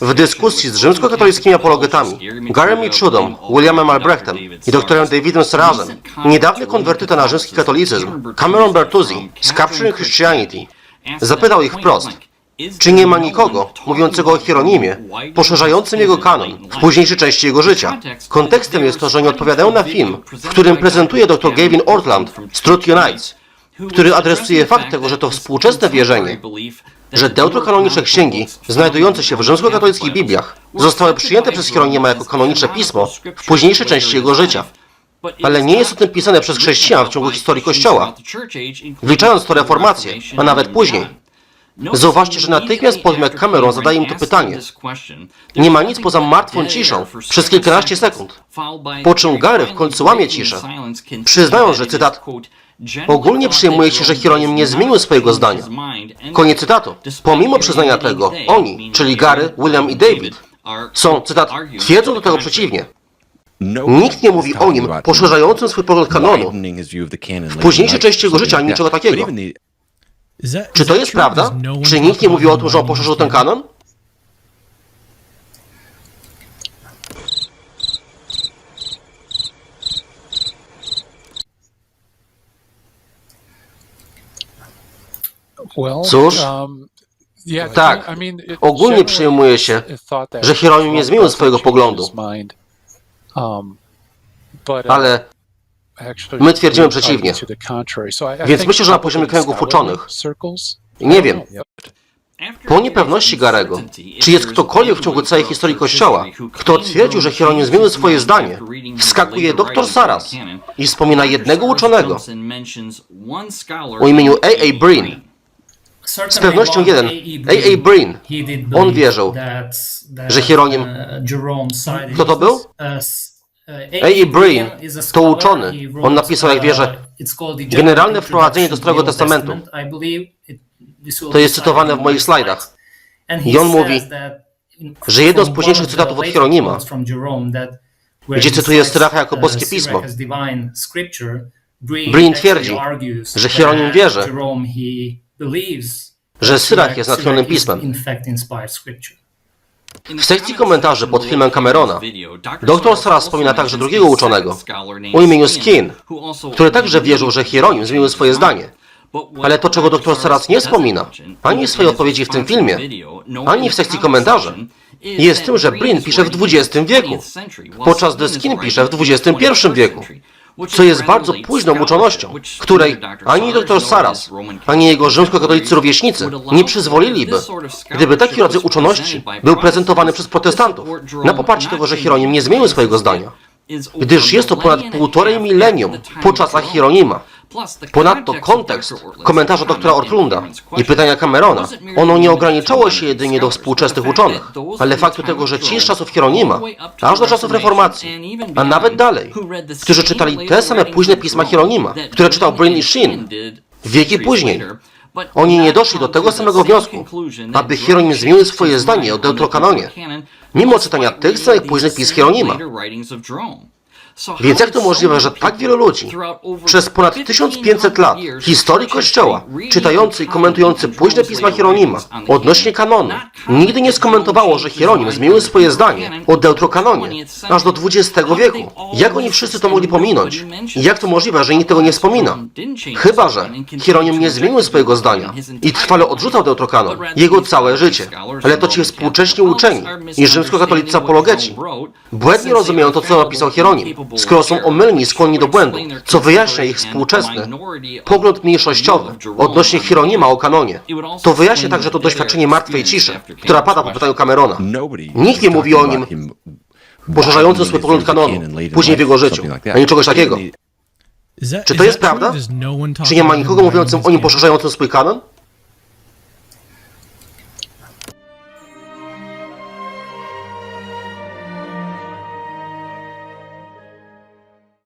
W dyskusji z rzymskokatolickimi apologetami Garem Michudom, Williamem Albrechtem i doktorem Davidem Serazem, niedawny konwertyta na rzymski katolicyzm, Cameron Bertuzzi z Capturing Christianity, zapytał ich wprost, czy nie ma nikogo mówiącego o Hieronimie, poszerzającym jego kanon w późniejszej części jego życia? Kontekstem jest to, że nie odpowiadają na film, w którym prezentuje dr Gavin Ortland z Truth Unites, który adresuje fakt tego, że to współczesne wierzenie, że deuterokanoniczne księgi znajdujące się w rzymskokatolickich Bibliach zostały przyjęte przez Hieronima jako kanoniczne pismo w późniejszej części jego życia. Ale nie jest o tym pisane przez chrześcijan w ciągu historii Kościoła, wliczając to reformację, a nawet później. Zauważcie, że natychmiast po tym, jak Cameron zadaje im to pytanie, nie ma nic poza martwą ciszą przez kilkanaście sekund, po czym Gary w końcu łamie ciszę, przyznając, że cytat Ogólnie przyjmuje się, że Hieronim nie zmienił swojego zdania. Koniec cytatu. Pomimo przyznania tego, oni, czyli Gary, William i David, są, cytat, twierdzą do tego przeciwnie. Nikt nie mówi o nim poszerzającym swój pogląd kanonu. W późniejszej części jego życia niczego takiego. Czy to jest prawda? Czy nikt nie mówił o tym, że on poszerzył ten kanon? Cóż, tak, ogólnie przyjmuje się, że Hieronim nie zmienił swojego poglądu, ale my twierdzimy przeciwnie. Więc myślę, że na poziomie kręgów uczonych, nie wiem, po niepewności Garego, czy jest ktokolwiek w ciągu całej historii Kościoła, kto twierdził, że Hieronim zmienił swoje zdanie, wskakuje dr Saras i wspomina jednego uczonego o imieniu A.A. Breen, Z pewnością jeden, A.A. Breen, on wierzył, że Hieronim... Kto to był? A.E. Breen to uczony. On napisał, jak wierzę, Generalne wprowadzenie do Starego Testamentu. To jest cytowane w moich slajdach. I on mówi, że jedno z późniejszych cytatów od Hieronima, gdzie cytuje Syracha jako boskie pismo, Breen twierdzi, że Hieronim wierzy, że Syrach jest natchnionym pismem. W sekcji komentarzy pod filmem Camerona dr. Sara wspomina także drugiego uczonego o imieniu Skin, który także wierzył, że Hieronim zmienił swoje zdanie. Ale to, czego dr Saras nie wspomina, ani w swojej odpowiedzi w tym filmie, ani w sekcji komentarzy, jest tym, że Brin pisze w XX wieku, podczas gdy Skin pisze w XXI wieku, co jest bardzo późną uczonością, której ani dr Saras, ani jego rzymskokatolicy rówieśnicy nie przyzwoliliby, gdyby taki rodzaj uczoności był prezentowany przez protestantów na poparcie tego, że Hieronim nie zmienił swojego zdania, gdyż jest to ponad półtorej milenium po czasach Hieronima. Ponadto kontekst komentarza doktora Ortlunda i pytania Camerona, ono nie ograniczało się jedynie do współczesnych uczonych, ale faktu tego, że ci z czasów Hieronima, aż do czasów reformacji, a nawet dalej, którzy czytali te same późne pisma Hieronima, które czytał Bryn i Shin, wieki później, oni nie doszli do tego samego wniosku, aby Hieronim zmienił swoje zdanie o deutrokanonie, mimo czytania tych samych późnych pism Hieronima. Więc jak to możliwe, że tak wielu ludzi przez ponad 1500 lat historii Kościoła, czytający i komentujący późne pisma Hieronima odnośnie kanonu, nigdy nie skomentowało, że Hieronim zmienił swoje zdanie o deutrokanonie aż do XX wieku? Jak oni wszyscy to mogli pominąć? Jak to możliwe, że nikt tego nie wspomina? Chyba, że Hieronim nie zmienił swojego zdania i trwale odrzucał deutrokanon jego całe życie. Ale to ci współcześni uczeni i rzymskokatolicy apologeci błędnie rozumieją to, co napisał Hieronim, skoro są omylni skłonni do błędu, co wyjaśnia ich współczesny pogląd mniejszościowy odnośnie Hieronima o kanonie. To wyjaśnia także to doświadczenie martwej ciszy, która pada po pytaniu Camerona. Nikt nie mówi o nim poszerzającym swój pogląd kanonu, później w jego życiu, ani czegoś takiego. Czy to jest prawda? Czy nie ma nikogo mówiącym o nim poszerzającym swój kanon?